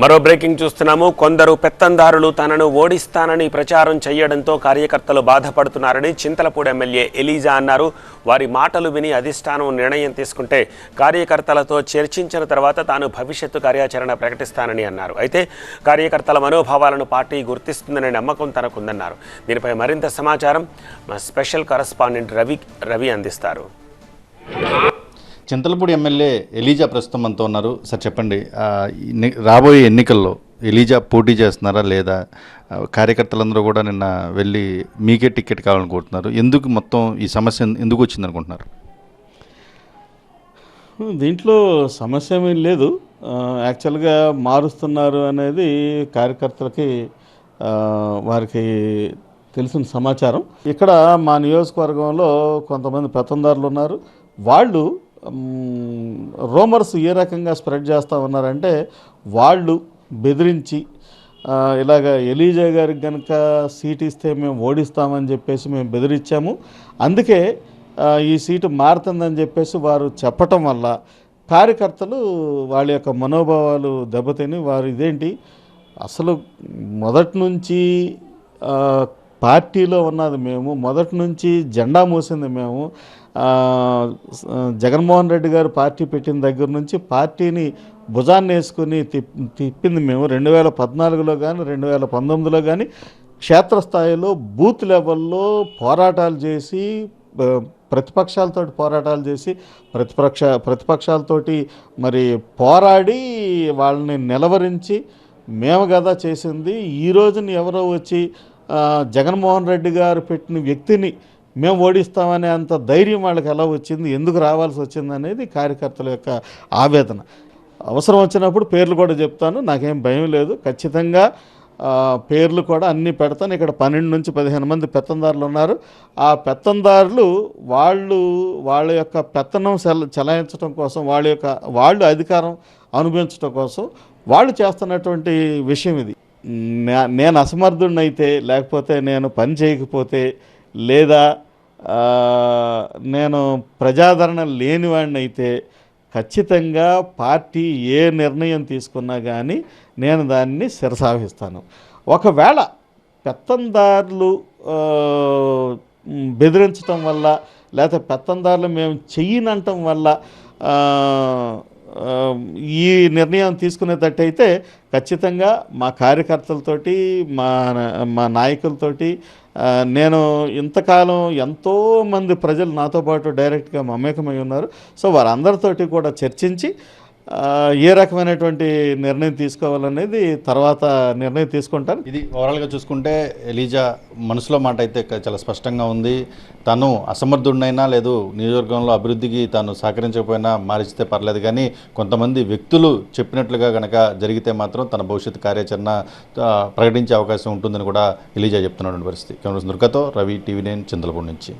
మరో బ్రేకింగ్ చూస్తున్నాము. కొందరు పెత్తందారులు తనను ఓడిస్తానని ప్రచారం చేయడంతో కార్యకర్తలు బాధపడుతున్నారని చింతలపూడి ఎమ్మెల్యే ఎలీజా అన్నారు. వారి మాటలు విని అధిష్టానం నిర్ణయం తీసుకుంటే కార్యకర్తలతో చర్చించిన తర్వాత తాను భవిష్యత్తు కార్యాచరణ ప్రకటిస్తానని అన్నారు. అయితే కార్యకర్తల మనోభావాలను పార్టీ గుర్తిస్తుందనే నమ్మకం తనకుందన్నారు. దీనిపై మరింత సమాచారం మా స్పెషల్ కరస్పాండెంట్ రవి రవి అందిస్తారు. చింతలపూడి ఎమ్మెల్యే ఎలీజా ప్రస్తుతం మనతో ఉన్నారు. సార్ చెప్పండి రాబోయే ఎన్నికల్లో ఎలీజా పోటీ చేస్తున్నారా లేదా? కార్యకర్తలందరూ కూడా నిన్న వెళ్ళి మీకే టికెట్ కావాలనుకుంటున్నారు ఎందుకు మొత్తం ఈ సమస్య ఎందుకు వచ్చింది అనుకుంటున్నారు? దీంట్లో సమస్య ఏమీ లేదు. యాక్చువల్గా మారుస్తున్నారు అనేది కార్యకర్తలకి వారికి తెలిసిన సమాచారం. ఇక్కడ మా నియోజకవర్గంలో కొంతమంది పెత్తందారులు ఉన్నారు. వాళ్ళు రోమర్స్ ఏ రకంగా స్ప్రెడ్ చేస్తూ ఉన్నారంటే వాళ్ళు బెదిరించి ఇలాగ ఎలీజా గారికి కనుక సీట్ ఇస్తే మేము ఓడిస్తామని చెప్పేసి మేము బెదిరించాము. అందుకే ఈ సీటు మారుతుందని చెప్పేసి వారు చెప్పటం వల్ల కార్యకర్తలు వాళ్ళ యొక్క మనోభావాలు దెబ్బతిని వారు ఇదేంటి అసలు మొదటి నుంచి పార్టీలో ఉన్నది మేము మొదటి నుంచి జెండా మోసింది మేము జగన్మోహన్ రెడ్డి గారు పార్టీ పెట్టిన దగ్గర నుంచి పార్టీని భుజాన్ని వేసుకుని తిప్పింది మేము రెండు వేల పద్నాలుగులో కానీ రెండు వేల పంతొమ్మిదిలో కానీ క్షేత్రస్థాయిలో బూత్ లెవెల్లో పోరాటాలు చేసి ప్రతిపక్షాలతో పోరాటాలు చేసి ప్రతిపక్ష ప్రతిపక్షాలతోటి మరి పోరాడి వాళ్ళని నిలవరించి మేము కదా చేసింది. ఈ రోజున ఎవరో వచ్చి జగన్మోహన్ రెడ్డి గారు పెట్టిన వ్యక్తిని మేము ఓడిస్తామనే అంత ధైర్యం వాళ్ళకి ఎలా వచ్చింది ఎందుకు రావాల్సి వచ్చింది అనేది కార్యకర్తల యొక్క ఆవేదన. అవసరం వచ్చినప్పుడు పేర్లు కూడా చెప్తాను నాకేం భయం లేదు. ఖచ్చితంగా పేర్లు కూడా అన్నీ పెడతాను. ఇక్కడ పన్నెండు నుంచి పదిహేను మంది పెత్తందారులు ఉన్నారు. ఆ పెత్తందారులు వాళ్ళు వాళ్ళ యొక్క పెత్తనం చెల చెలాయించడం కోసం వాళ్ళ యొక్క వాళ్ళు అధికారం అనుభవించడం కోసం వాళ్ళు చేస్తున్నటువంటి విషయం ఇది. నేను అసమర్థుడినైతే లేకపోతే నేను పని చేయకపోతే లేదా నేను ప్రజాదరణ లేనివాడిని అయితే ఖచ్చితంగా పార్టీ ఏ నిర్ణయం తీసుకున్నా కానీ నేను దాన్ని శిరసాహిస్తాను ఒకవేళ పెత్తందారులు బెదిరించటం వల్ల లేకపోతే పెత్తందారులు మేము చెయ్యనంటం వల్ల ఈ నిర్ణయం తీసుకునేటట్టయితే ఖచ్చితంగా మా కార్యకర్తలతోటి మా మా నాయకులతోటి నేను ఇంతకాలం ఎంతోమంది ప్రజలు నాతో పాటు డైరెక్ట్గా మమేకమై ఉన్నారు. సో వారందరితోటి కూడా చర్చించి ఏ రకమైనటువంటి నిర్ణయం తీసుకోవాలనేది తర్వాత నిర్ణయం తీసుకుంటాను. ఇది ఓవరాల్గా చూసుకుంటే ఎలీజా మనసులో మాట అయితే చాలా స్పష్టంగా ఉంది. తను అసమర్థుడినైనా లేదు నియోజకవర్గంలో అభివృద్ధికి తాను సహకరించకపోయినా మారిస్తే పర్లేదు కానీ కొంతమంది వ్యక్తులు చెప్పినట్లుగా కనుక జరిగితే మాత్రం తన భవిష్యత్ కార్యాచరణ ప్రకటించే అవకాశం ఉంటుందని కూడా ఎలీజా చెప్తున్నటువంటి పరిస్థితి. కెమెరా దుర్గతో రవి టీవీ నేను చింతలపూడి నుంచి.